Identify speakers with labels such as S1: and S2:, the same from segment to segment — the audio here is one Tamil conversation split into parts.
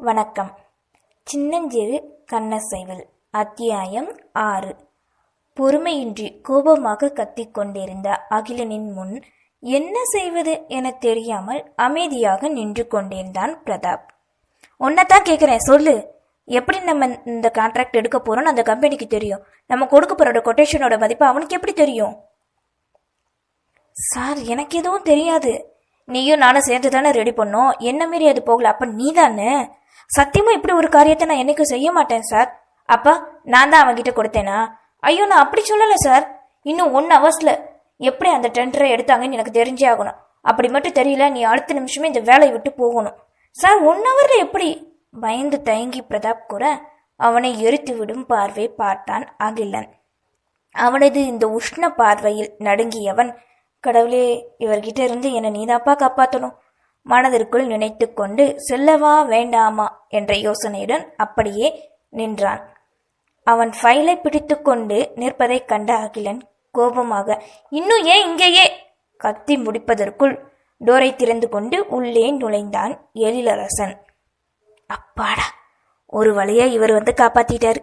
S1: வணக்கம். சின்னஞ்சிறு கண்ணசைவல் அத்தியாயம் ஆறு. பொறுமையின்றி கோபமாக கத்திக்கொண்டிருந்த அகிலனின் முன் என்ன செய்வது என தெரியாமல் அமைதியாக நின்று கொண்டிருந்தான் பிரதாப். தான் கேட்குறேன் சொல்லு. எப்படி நம்ம இந்த கான்ட்ராக்ட் எடுக்க போறோம்னு அந்த கம்பெனிக்கு தெரியும். நம்ம கொடுக்க போற கொட்டேஷனோட மதிப்பு அவனுக்கு எப்படி தெரியும்? சார் எனக்கு எதுவும் தெரியாது. நீயும் நானும் சேர்ந்து தானே ரெடி பண்ணோம். என்ன மீறி அது போகல? அப்ப நீ தானே சத்தியமா இப்படி ஒரு காரியத்தை நான் என்னைக்கும் செய்ய மாட்டேன் சார் அப்பா நான் தான் அவன்கிட்ட கொடுத்தேனா? ஐயோ நான் அப்படி சொல்லலை சார் இன்னும் ஒன் ஹவர்ஸில் எப்படி அந்த டெண்டரை எடுத்தாங்கன்னு எனக்கு தெரிஞ்சே ஆகணும். அப்படி மட்டும் தெரியல நீ அடுத்த நிமிஷமே இந்த வேலையை விட்டு போகணும். சார் ஒன் ஹவரில் எப்படி? பயந்து தயங்கி பிரதாப் கூற அவனை எரித்து விடும் பார்வை பார்த்தான் அகிலன். அவனது இந்த உஷ்ண பார்வையில் நடுங்கியவன் கடவுளே இவர்கிட்ட இருந்து என்னை நீதாப்பா காப்பாற்றணும் மனதிற்குள் நினைத்து கொண்டு செல்லவா வேண்டாமா? என்ற யோசனையுடன் அப்படியே நின்றான். அவன் ஃபைலை பிடித்துக்கொண்டு நிற்பதைக் கண்ட அகிலன் கோபமாக இன்னும் ஏன் இங்கேயே? கத்தி முடிப்பதற்குள் டோரை திறந்து கொண்டு உள்ளே நுழைந்தான் எழிலரசன். அப்பாடா! ஒரு வழியா இவர் வந்து காப்பாத்திட்டார்.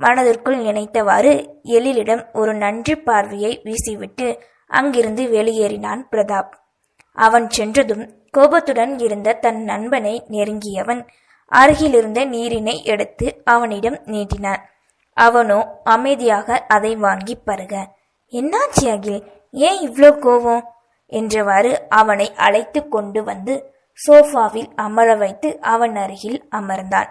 S1: மனதிற்குள் நினைத்தவாறு எழிலிடம் ஒரு நன்றி பார்வையை வீசிவிட்டு அங்கிருந்து வெளியேறினான் பிரதாப். அவன் சென்றதும் கோபத்துடன் இருந்த தன் நண்பனை நெருங்கியவன் அருகிலிருந்த நீரினை எடுத்து அவனிடம் நீட்டினான் அவனோ அமைதியாக அதை வாங்கி பருக. என்னாச்சு அகில்? ஏன் இவ்வளோ கோவம் என்றவாறு அவனை அழைத்து கொண்டு வந்து சோஃபாவில் அமர வைத்து அவன் அருகில் அமர்ந்தான்.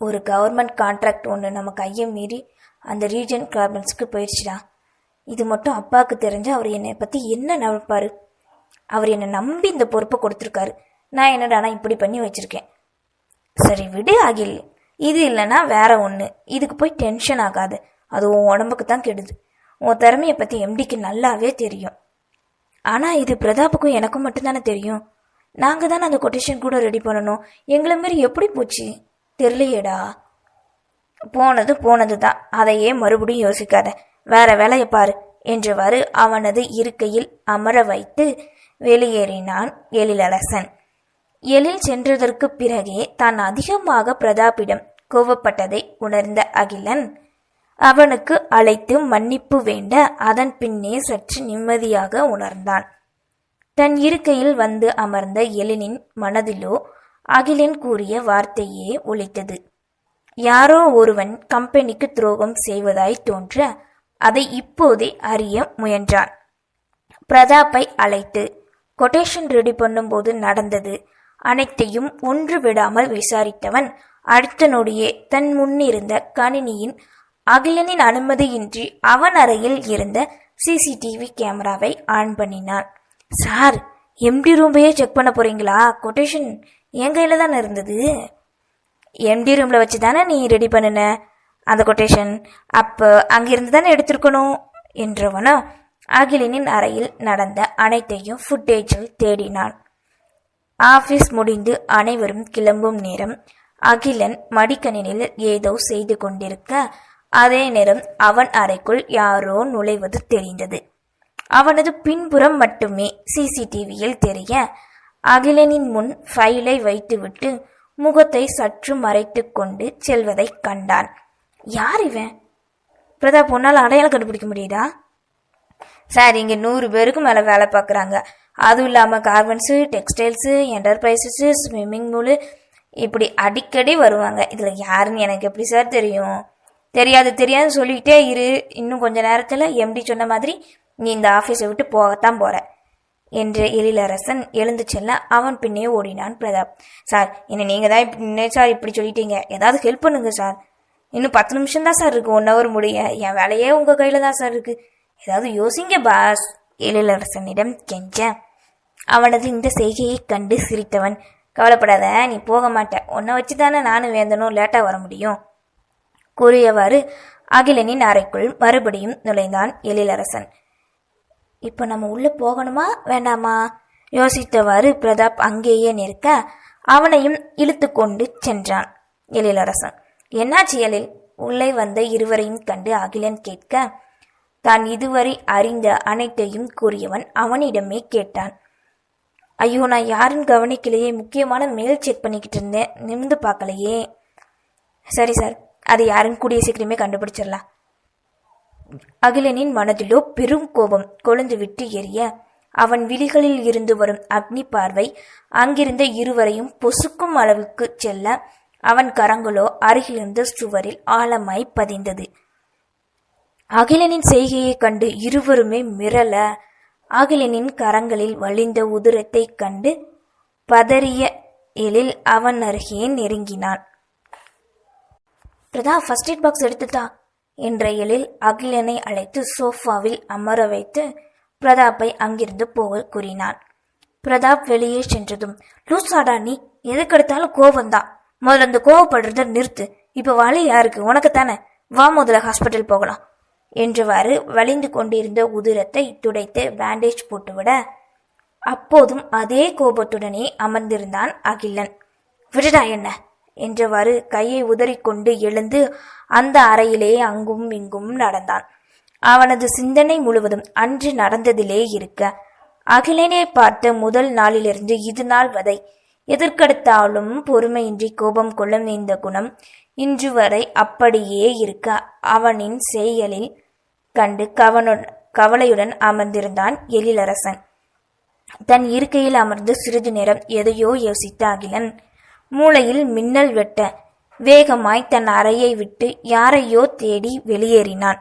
S1: ஒரு கவர்மெண்ட் கான்ட்ராக்ட் ஒன்று நம்ம கையை மீறி அந்த ரீஜன் கார்மெண்ட்ஸ்க்கு போயிடுச்சுடா. இது மட்டும் அப்பாவுக்கு தெரிஞ்சு அவர் என்னை பற்றி என்ன நினைப்பாரு அவர் என்னை நம்பி இந்த பொறுப்பை கொடுத்துருக்காரு. நான் என்னடானா இப்படி பண்ணி வச்சிருக்கேன். சரி விடு அகில். இது இல்லைன்னா வேற ஒன்று இதுக்கு போய் டென்ஷன் ஆகாது. அது உன் உடம்புக்கு தான் கெடுது. உன் திறமையை பற்றி எம்டிக்கு நல்லாவே தெரியும். ஆனால் இது பிரதாப்புக்கும் எனக்கும் மட்டும்தானே தெரியும். நாங்கள் தானே அந்த கொட்டேஷன் கூட ரெடி பண்ணணும். எங்களை மாரி எப்படி போச்சு? தெரியலையேடா. போனது போனது தான். அதையே மறுபடியும் யோசிக்காத. வேற வேலையை பாரு என்றவாறு அவனது இருக்கையில் அமர வைத்து வெளியேறினான் எழிலரசன். எழில் சென்றதற்கு பிறகே தான் அதிகமாக பிரதாப்பிடம் கோவப்பட்டதை உணர்ந்த அகிலன். அவனுக்கு அழைத்து மன்னிப்பு வேண்ட அதன் பின்னே சற்று நிம்மதியாக உணர்ந்தான். தன் இருக்கையில் வந்து அமர்ந்த எழினின் மனதிலோ அகிலன் கூறிய வார்த்தையே ஒலித்தது. யாரோ ஒருவன் கம்பெனிக்கு துரோகம் செய்வதாய் தோன்ற அதை இப்போதே அறிய முயன்றான். பிரதாப்பை அழைத்து கொட்டேஷன் ரெடி பண்ணும்போது நடந்தது. அனைத்தையும் ஒன்று விடாமல் விசாரித்தவன் அடுத்த நொடியே தன் முன்னிருந்த கணினியின் அகிலனின் அனுமதியின்றி அவன் அறையில் இருந்த சிசிடிவி கேமராவை ஆன் பண்ணினான். சார் எம்டி ரூமையே செக் பண்ண போறீங்களா? கொட்டேஷன் என் கையில தானே இருந்தது? எம்டி ரூம்ல வச்சு தானே நீ ரெடி பண்ணுன அந்த கொட்டேஷன்? அப்போ அங்கிருந்து தானே எடுத்திருக்கணும்? என்றவனோ அகிலனின் அறையில் நடந்த அனைத்தையும் ஃபுட்டேஜில் தேடினான். ஆபீஸ் முடிந்து அனைவரும் கிளம்பும் நேரம் அகிலன் மடிக்கணினியில் ஏதோ செய்து கொண்டிருக்க அதே நேரம் அவன் அறைக்குள் யாரோ நுழைவது தெரிந்தது. அவனது பின்புறம் மட்டுமே சிசிடிவியில் தெரிய அகிலனின் முன் ஃபைலை வைத்துவிட்டு முகத்தை சற்று மறைத்து கொண்டு செல்வதைக் கண்டான். யார் இவன்? பிரதாப் உன்னால் அடையாளம் கண்டுபிடிக்க முடியுதா? சார் இங்கே நூறு பேருக்கு மேலே வேலை பார்க்குறாங்க அதுவும் இல்லாமல் garments textiles enterprises swimming pool இப்படி அடிக்கடி வருவாங்க. இதில் யாருன்னு எனக்கு எப்படி சார் தெரியும்? தெரியாது தெரியாது சொல்லிக்கிட்டே இரு. இன்னும் கொஞ்ச நேரத்தில் எம்டி சொன்ன மாதிரி நீ இந்த ஆஃபீஸை விட்டு போகத்தான் போகிற என்று எழிலரசன் எழுந்து செல்ல அவன் பின்னே ஓடினான் பிரதாப். சார் என்ன நீங்கள் தான் இப்படி சார் இப்படி சொல்லிட்டீங்க? ஏதாவது ஹெல்ப் பண்ணுங்க சார். இன்னும் பத்து நிமிஷம் தான் சார் இருக்குது ஒன் ஹவர் முடிய. என் வேலையே உங்கள் கையில் தான் சார் இருக்குது ஏதாவது யோசிங்க பாஸ். எழிலரசனிடம் கெஞ்ச. அவனது இந்த செய்கையைக் கண்டு சிரித்தவன் கவலைப்படாத நீ போக மாட்ட. உன்னை வச்சு தானே நானும் வேந்தனும் லேட்டாக வர முடியும். கூறியவாறு அகிலனின் அறைக்குள் மறுபடியும் நுழைந்தான் எழிலரசன். இப்போ நம்ம உள்ளே போகணுமா? வேண்டாமா? யோசித்தவாறு பிரதாப் அங்கேயே நிற்க அவனையும் இழுத்து கொண்டு சென்றான் எழிலரசன். என்னாச்சு எழில்? உள்ளே வந்த இருவரையும் கண்டு அகிலன் கேட்க தான் இதுவரை அறிந்த அனைத்தையும் கூறியவன் அவனிடமே கேட்டான். ஐயோ நான் யாருன்னு கவனிக்கலையே? முக்கியமான மெயில் செக் பண்ணிக்கிட்டு இருந்தேன். நிமிந்து பார்க்கலையே. சரி சார் அது யாருன்னு கூடிய சீக்கிரமே கண்டுபிடிச்சிடலாம். அகிலனின் மனதிலோ பெரும் கோபம் கொழுந்து விட்டு எரிய அவன் விழிகளில் இருந்து வரும் அக்னி பார்வை அங்கிருந்த இருவரையும் பொசுக்கும் அளவுக்கு செல்ல அவன் கரங்களோ அருகிலிருந்த சுவரில் ஆழமாய் பதிந்தது. அகிலனின் செய்கையைக் கண்டு இருவருமே மிரள அகிலனின் கரங்களில் வழிந்த உதிரத்தைக் கண்டு பதறிய எழில் அவன் அருகே நெருங்கினான். பிரதா ஃபர்ஸ்ட் எய்ட் பாக்ஸ் எடுத்துட்டா என்ற எழில் அகிலனை அழைத்து சோஃபாவில் அமர வைத்து பிரதாப்பை அங்கிருந்து போக கூறினான். பிரதாப் வெளியே சென்றதும் லூசாடா நீ எதுக்கெடுத்தாலும் கோவம்தான் முதல்ல அந்த கோவப்படுறத நிறுத்து. இப்ப வழி யாருக்கு? உனக்கு தானே வா முதல்ல ஹாஸ்பிட்டல் போகலாம். என்றவாறு வலிந்து கொண்டிருந்த உதிரத்தை துடைத்து பேண்டேஜ் போட்டுவிட அப்போதும் அதே கோபத்துடனே அமர்ந்திருந்தான் அகிலன். விடுடா என்ன? என்றவாறு கையை உதறிக்கொண்டு எழுந்து அந்த அறையிலே அங்கும் இங்கும் நடந்தான். அவனது சிந்தனை முழுவதும் அன்று நடந்ததிலே இருக்க அகிலனை பார்த்த முதல் நாளிலிருந்து இது நாள் வரை எதற்கெடுத்தாலும் பொறுமையின்றி கோபம் கொள்ளும் இந்த குணம் இன்று வரை அப்படியே இருக்க அவனின் செயலில் கண்டு கவனுடன் கவலையுடன் அமர்ந்திருந்தான் எழிலரசன். தன் இருக்கையில் அமர்ந்து சிறிது நேரம் எதையோ யோசித்த அகிலன் மூளையில் மின்னல் வெட்ட வேகமாய் தன் அறையை விட்டு யாரையோ தேடி வெளியேறினான்.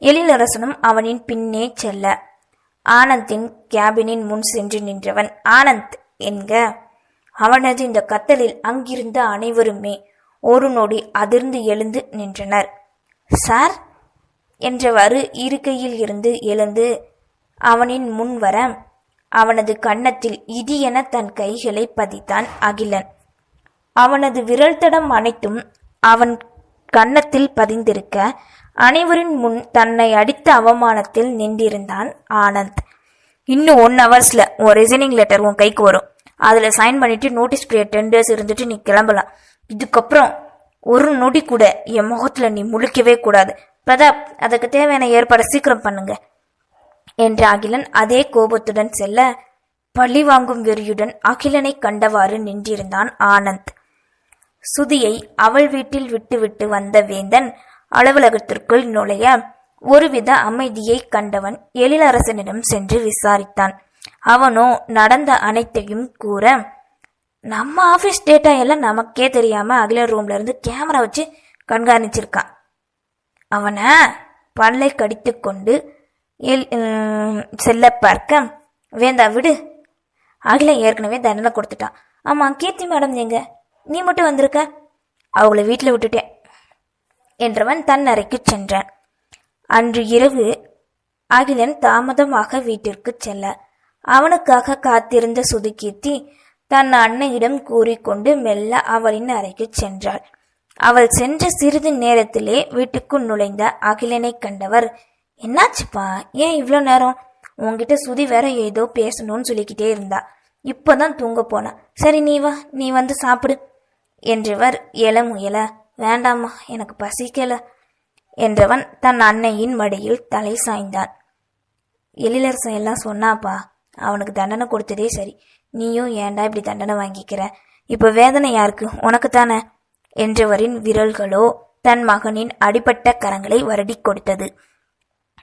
S1: எழிலரசனும் அவனின் பின்னே செல்ல. ஆனந்தின் கேபினின் முன் சென்று நின்றவன் ஆனந்த் என்க. அவனது இந்த கத்தலில் அங்கிருந்த அனைவருமே ஒரு நொடி அதிர்ந்து எழுந்து நின்றனர். சார் என்றவாறு இருக்கையில் இருந்து எழுந்து அவனின் முன் வர அவனது கன்னத்தில் இடியென தன் கைகளை பதித்தான் அகிலன். அவனது விரல் தடம் அனைத்தும் அவன் கன்னத்தில் பதிந்திருக்க அனைவரின் முன் தன்னை அடித்த அவமானத்தில் நின்றிருந்தான் ஆனந்த். இன்னும் ஒன் ஹவர்ஸ்ல உன் ரெசனிங் லெட்டர் உன் கைக்கு வரும். அதுல சைன் பண்ணிட்டு நோட்டீஸ் பீரியட் டென் டேஸ் இருந்துட்டு நீ கிளம்பலாம். இதுக்கப்புறம் ஒரு நொடி கூட என் முகத்துல நீ முழிக்கவே கூடாது. பிரதாப் அதுக்கு தேவையான ஏற்பாடு சீக்கிரம் பண்ணுங்க. என்று அகிலன் அதே கோபத்துடன் செல்ல பழி வாங்கும் வெறியுடன் அகிலனை கண்டவாறு நின்றிருந்தான் ஆனந்த். சுதியை அவள் வீட்டில் விட்டுவிட்டு வந்த வேந்தன் அலுவலகத்திற்குள் நுழைய ஒருவித அமைதியை கண்டவன் எழிலரசனிடம் சென்று விசாரித்தான். அவனோ நடந்த அனைத்தையும் கூற நம்ம ஆபீஸ் டேட்டா எல்லாம் நமக்கே தெரியாம அகில ரூம்ல இருந்து கேமரா வச்சு கண்காணிச்சிருக்கான். அவனை பல்லை கடித்துக்கொண்டு எல் செல்ல பார்க்க வேந்தா விடு. அகில ஏற்கனவே தண்டனை கொடுத்துட்டான். ஆமாம் கீர்த்தி மேடம் எங்க? நீ மட்டும் வந்திருக்க? அவங்கள வீட்டில் விட்டுட்டேன் என்றவன் தன் அறைக்கு சென்றான். அன்று இரவு அகிலன் தாமதமாக வீட்டிற்கு செல்ல அவனுக்காக காத்திருந்த சுதுகீர்த்தி தன் அன்னையிடம் கூறிக்கொண்டு மெல்ல அவளின் அறைக்கு சென்றாள். அவள் சென்ற சிறிது நேரத்திலே வீட்டுக்குள் நுழைந்த அகிலனை கண்டவர் என்னாச்சுப்பா? ஏன் இவ்வளோ நேரம்? உன்கிட்ட சுதி வேற ஏதோ பேசணும்னு சொல்லிக்கிட்டே இருந்தா. இப்போதான் தூங்க போனா. சரி நீ வா. நீ வந்து சாப்பிடு. என்றவர் எழ முயல. வேண்டாம்மா. எனக்கு பசிக்கல. என்றவன் தன் அன்னையின் மடியில் தலை சாய்ந்தான். எழிலரசன் எல்லாம் சொன்னாப்பா அவனுக்கு தண்டனை கொடுத்ததே சரி. நீயும் ஏன்டா இப்படி தண்டனை வாங்கிக்கிற? இப்போ வேதனை யாருக்கு உனக்கு தானே என்றவரின் விரல்களோ தன் மகனின் அடிபட்ட கரங்களை வருடி கொடுத்தது.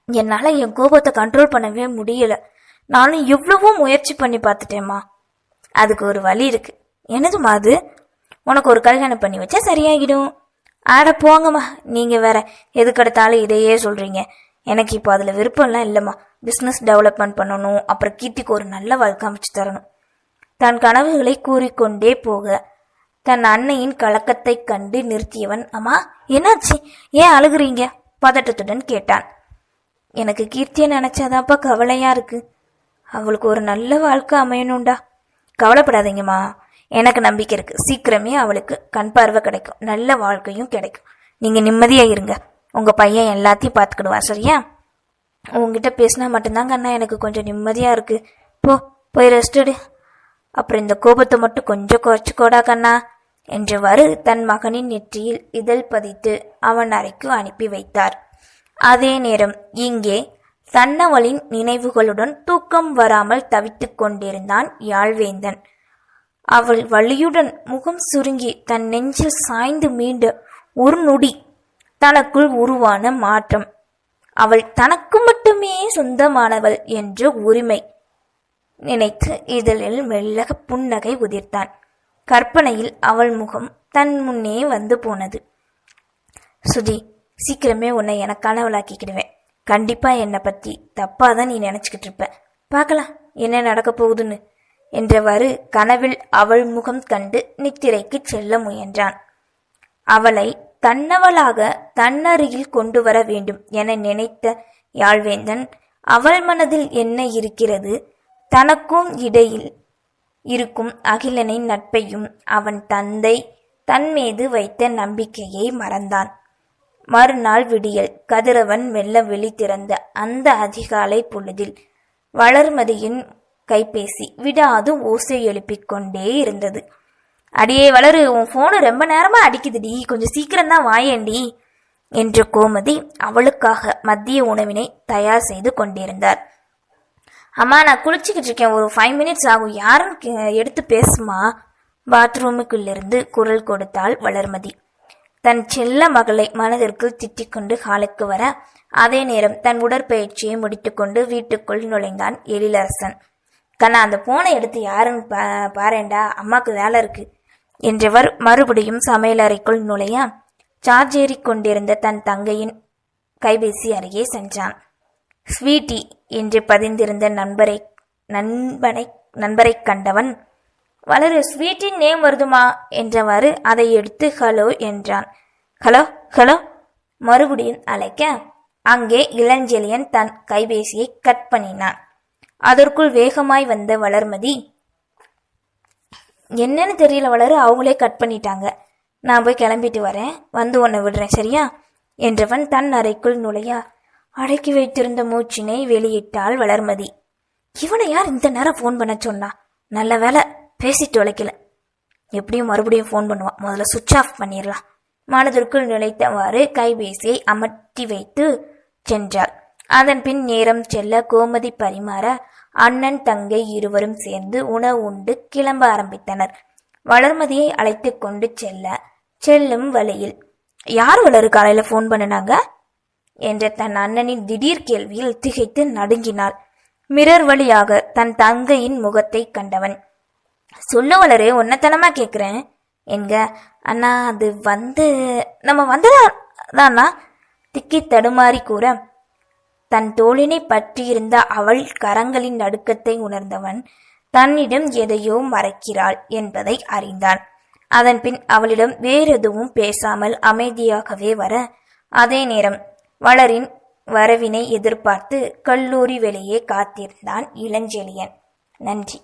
S1: என்னால என் கோபத்தை கண்ட்ரோல் பண்ணவே முடியல. நானும் எவ்வளவோ முயற்சி பண்ணி பார்த்துட்டேம்மா. அதுக்கு ஒரு வழி இருக்கு. என்னதுமா அது? உனக்கு ஒரு கல்யாணம் பண்ணி வச்சா சரியாகிடும் ஆட போங்கம்மா. நீங்க வேற எதுக்கெடுத்தாலும் இதையே சொல்றீங்க. எனக்கு இப்போ அதுல விருப்பம்லாம் இல்லைம்மா. பிஸ்னஸ் டெவலப்மெண்ட் பண்ணணும் அப்புறம் கீர்த்திக்கு ஒரு நல்ல வாழ்க்கை அமைச்சு தரணும். தன் கனவுகளை கூறிக்கொண்டே போக தன் அன்னையின் கலக்கத்தைக் கண்டு நிறுத்தியவன் அம்மா என்னாச்சு? ஏன் அழுகுறீங்க? பதட்டத்துடன் கேட்டான். எனக்கு கீர்த்தியை நினைச்சாதாப்பா கவலையா இருக்கு. அவளுக்கு ஒரு நல்ல வாழ்க்கை அமையணும்டா. கவலைப்படாதீங்கம்மா. எனக்கு நம்பிக்கை இருக்கு. சீக்கிரமே அவளுக்கு கண் பார்வை கிடைக்கும். நல்ல வாழ்க்கையும் கிடைக்கும். நீங்க நிம்மதியா இருங்க. உங்க பையன் எல்லாத்தையும் பார்த்துக்கிடுவா சரியா? உங்ககிட்ட பேசினா மட்டும்தாங்க அண்ணா எனக்கு கொஞ்சம் நிம்மதியா இருக்கு. போ போய் ரெஸ்ட் எடு. அப்புறம் இந்த கோபத்தை மட்டும் கொஞ்சம் குறைச்சிக்கோடா கண்ணா என்றவாறு தன் மகனின் நெற்றியில் இதழ் பதித்து அவன் அறைக்கு அனுப்பி வைத்தார். அதே நேரம் இங்கே தன்னவளின் நினைவுகளுடன் தூக்கம் வராமல் தவித்துக் கொண்டிருந்தான் யாழ்வேந்தன். அவள் வலியுடன் முகம் சுருங்கி தன் நெஞ்சில் சாய்ந்து மீண்ட ஒரு நொடி தனக்குள் உருவான மாற்றம். அவள் தனக்கு மட்டுமே சொந்தமானவள் என்ற உரிமை நினைத்து இதழில் மெல்லக புன்னகை உதிர்த்தான். கற்பனையில் அவள் முகம் தன் முன்னே வந்து போனது. சுதி சீக்கிரமே உன்னை எனக்கானவளாக்கிக்கிடுவேன் கண்டிப்பா என்னை பத்தி தப்பாதான் நீ நினைச்சுக்கிட்டு இருப்ப. பார்க்கலாம் என்ன நடக்க போகுதுன்னு. என்றவாறு கனவில் அவள் முகம் கண்டு நித்திரைக்கு செல்ல முயன்றான். அவளை தன்னவளாக தன்னருகில் கொண்டு வர வேண்டும் என நினைத்த யாழ்வேந்தன் அவள் மனதில் என்ன இருக்கிறது? தனக்கும் இடையில் இருக்கும் அகிலனின் நட்பையும் அவன் தந்தை தன்மீது வைத்த நம்பிக்கையை மறந்தான். மறுநாள் விடியல் கதிரவன் மெல்ல வெளி திறந்த அந்த அதிகாலை பொழுதில் வளர்மதியின் கைபேசி விடாது ஓசை எழுப்பிக் கொண்டே இருந்தது. அடியே வளரு உன் போனு ரொம்ப நேரமா அடிக்குதுடி. கொஞ்சம் சீக்கிரம் தான் வாயேண்டி என்ற கோமதி அவளுக்காக மதிய உணவினை தயார் செய்து கொண்டிருந்தார். அம்மா நான் குளிச்சுக்கிட்டு இருக்கேன். ஒரு ஃபைவ் மினிட்ஸ் ஆகும். யாரும் எடுத்து பேசுமா? பாத்ரூமுக்குள்ளிருந்து குரல் கொடுத்தாள் வளர்மதி. தன் செல்ல மகளை மனதிற்குள் திட்டிக்கொண்டு ஹாலுக்கு வர அதே நேரம் தன் உடற்பயிற்சியை முடித்துக்கொண்டு வீட்டுக்குள் நுழைந்தான் எழிலரசன். கண்ணா அந்த போனை எடுத்து யாருன்னு பா பாரேன்டா. அம்மாக்கு வேலை இருக்கு. என்றவர் மறுபடியும் சமையலறைக்குள் நுழைய சார்ஜ் ஏறிக்கொண்டிருந்த தன் தங்கையின் கைபேசி அருகே சென்றான். ஸ்வீட்டி என்று பதிந்திருந்த நண்பரை நண்பனை நண்பரை கண்டவன் வளரு ஸ்வீட்டின் நேம் வருதுமா? என்றவாறு அதை எடுத்து ஹலோ என்றான். ஹலோ ஹலோ மறுபடியும் அழைக்க அங்கே இளஞ்செழியன் தன் கைபேசியை கட் பண்ணினான். அதற்குள் வேகமாய் வந்த வளர்மதி என்னன்னு தெரியல வளரு அவங்களே கட் பண்ணிட்டாங்க. நான் போய் கிளம்பிட்டு வரேன். வந்து உன்னை விடுறேன் சரியா? என்றவன் தன் அறைக்குள் நுழையா அடக்கி வைத்திருந்த மூச்சினை வெளியிட்டாள் வளர்மதி. இவனை யார் இந்த நேரம் ஃபோன் பண்ண சொன்னா? நல்ல வேலை பேசிட்டு உழைக்கல. எப்படியும் மறுபடியும் ஃபோன் பண்ணுவான் முதல்ல சுவிட்ச் ஆஃப் பண்ணிடலாம். மனதிற்குள் நிலைத்தவாறு கைபேசியை அமர்த்தி வைத்து சென்றாள். அதன் பின் நேரம் செல்ல கோமதி பரிமாற அண்ணன் தங்கை இருவரும் சேர்ந்து உணவு உண்டு கிளம்ப ஆரம்பித்தனர். வளர்மதியை அழைத்து கொண்டு செல்ல செல்லும் வழியில். யார் வளரு காலையில ஃபோன் பண்ணினாங்க? என்ற தன் அண்ணனின் திடீர் கேள்வியில் திகைத்து நடுங்கினாள். மிரர் வழியாக தன் தங்கையின் முகத்தை கண்டவன். சொல்லு வளரே உன்னத்தனமா கேக்குறேன்? என்க. அண்ணா அது வந்து நம்ம வந்ததானா திக்கி தடுமாறி கூற. தன் தோளினை பற்றியிருந்த அவள் கரங்களின் நடுக்கத்தை உணர்ந்தவன் தன்னிடம் எதையோ மறைக்கிறாள் என்பதை அறிந்தான். அதன்பின் அவளிடம் வேறெதுவும் பேசாமல் அமைதியாகவே வர அதே நேரம் வளரின் வரவினை எதிர்பார்த்து கல்லூரி வெளியே காத்திருந்தான் இளஞ்செழியன். நன்றி.